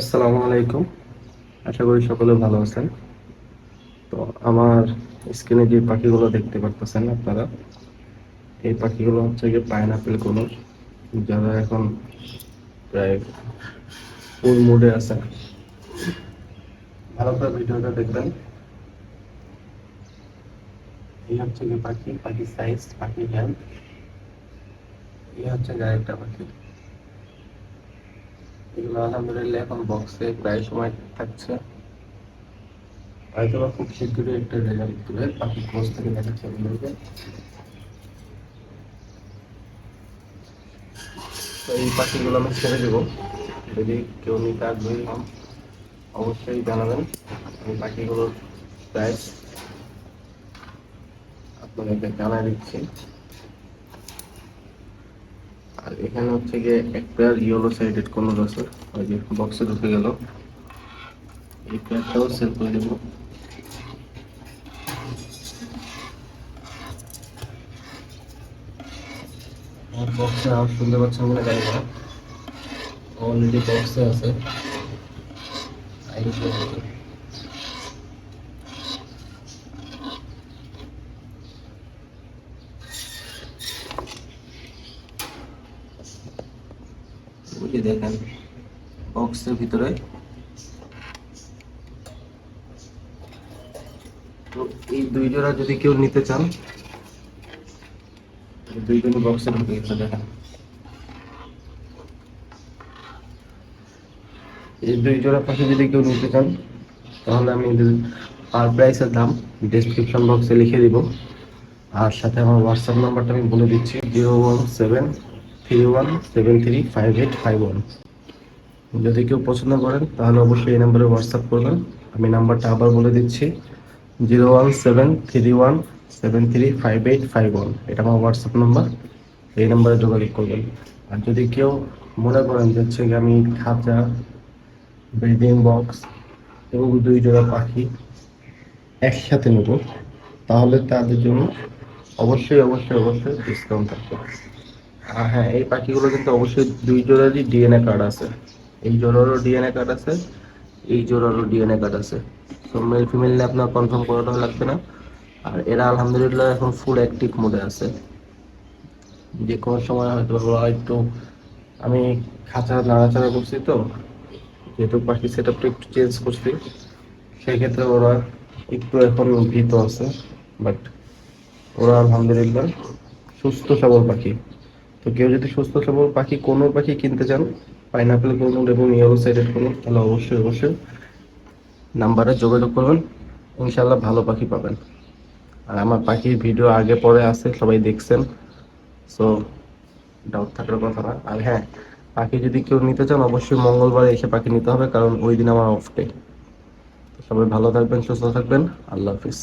আসসালামু আলাইকুম। আশা করি সকলে ভালো আছেন। তো আমার স্ক্রিনে যে পাখিগুলো দেখতে পারতেছেন আপনারা, এই পাখিগুলো হচ্ছে গিয়ে পাইনাপেল কোনোর যারা এখন প্রায় ফুল মুডে আছে ভালো করে ভিডিওটা দেখবেন। এই হচ্ছে গিয়ে পাখি পাখি সাইজ পাখি হেলথ এই হচ্ছে গায়েরটা পাখি। এগুলো আলহামদুলিল্লাহ এখন বক্সে প্রায় সময় থাকছে। হয়তো খুব শীঘ্রই একটা রেজাল্ট দেবে পাখি কোচ থেকে আপনাদেরকে তো এই পাখিগুলো আমি ছেড়ে দেবো। যদি কেউ নিতে আগ্রহী হন, অবশ্যই জানাবেন আমি পাখিগুলোর প্রাইস আপনাদেরকে জানাই দিচ্ছি। এখানে হচ্ছে গিয়ে এক পেয়ার ইয়েলো সাইডেড কোনো আছে। ওই যে বক্সে ঢুকে গেল। এই পেয়ারটাও সেল করে দেবো। আর বক্সে আর শুনতে পাচ্ছেন বলে জানি না। অলরেডি বক্সে আছে। ওই দেখেন বক্সের ভিতরে। তো এই দুই জোড়া যদি কেউ নিতে চান, এই দুইজনই বক্সে দেখেন। এই দুই জোড়া পাখি যদি কেউ নিতে চান, তাহলে আমি পার প্রাইসের দাম ডেসক্রিপশন বক্সে লিখে দিব। আর সাথে আমার হোয়াটসঅ্যাপ নাম্বারটা আমি বলে দিচ্ছি zero one seven three one seven three five eight five one যদি কেউ পছন্দ করেন, তাহলে অবশ্যই এই নাম্বারে হোয়াটসঅ্যাপ করবেন। আমি নাম্বারটা আবার বলে দিচ্ছি। Zero one seven three one seven three five eight five one এটা আমার হোয়াটসঅ্যাপ নাম্বার এই নাম্বারে যোগাযোগ করবেন। আর যদি কেউ মনে করেন যে হচ্ছে আমি খাঁচা ব্রিডিং বক্স এবং দুই জোড়া পাখি একসাথে নেব, তাহলে তাদের জন্য অবশ্যই অবশ্যই অবশ্যই ডিসকাউন্ট থাকবে। হ্যাঁ এই পাখিগুলো কিন্তু অবশ্যই দুই জোড়ারই ডিএনএ কার্ড আছে। এই জোড়ারও ডিএনএ কার্ড আছে, এই জোড়ারও ডিএনএ কার্ড আছে। তো মেল ফিমেল নিয়ে আপনার কনফার্ম করানো লাগবে না। আর এরা আলহামদুলিল্লাহ এখন ফুল অ্যাক্টিভ মোডে আছে। যে কোনো সময় হয়তো একটু, আমি খাঁচা নাড়াচাড়া করছি তো, যেহেতু পাখি সেট আপটা একটু চেঞ্জ করছি সেই ক্ষেত্রে ওরা একটু এখন ভীত আছে। বাট ওরা আলহামদুলিল্লাহ সুস্থ সবল পাখি। তো কেউ যদি সুস্থ সবল পাখি, কোনো পাখি কিনতে চান পাইনাপেল কোনো এবং ইয়েলো সাইডেড কোনো তাহলে অবশ্যই অবশ্যই নাম্বারে যোগাযোগ করবেন ইনশাল্লাহ ভালো পাখি পাবেন। আর আমার পাখির ভিডিও আগে পরে আছে, সবাই দেখছেন সো ডাউট থাকার কথা না। আর হ্যাঁ পাখি যদি কেউ নিতে চান, অবশ্যই মঙ্গলবারে এসে পাখি নিতে হবে, কারণ ওই দিন আমার অফ ডে সবাই ভালো থাকবেন, সুস্থ থাকবেন, আল্লাহ হাফিজ।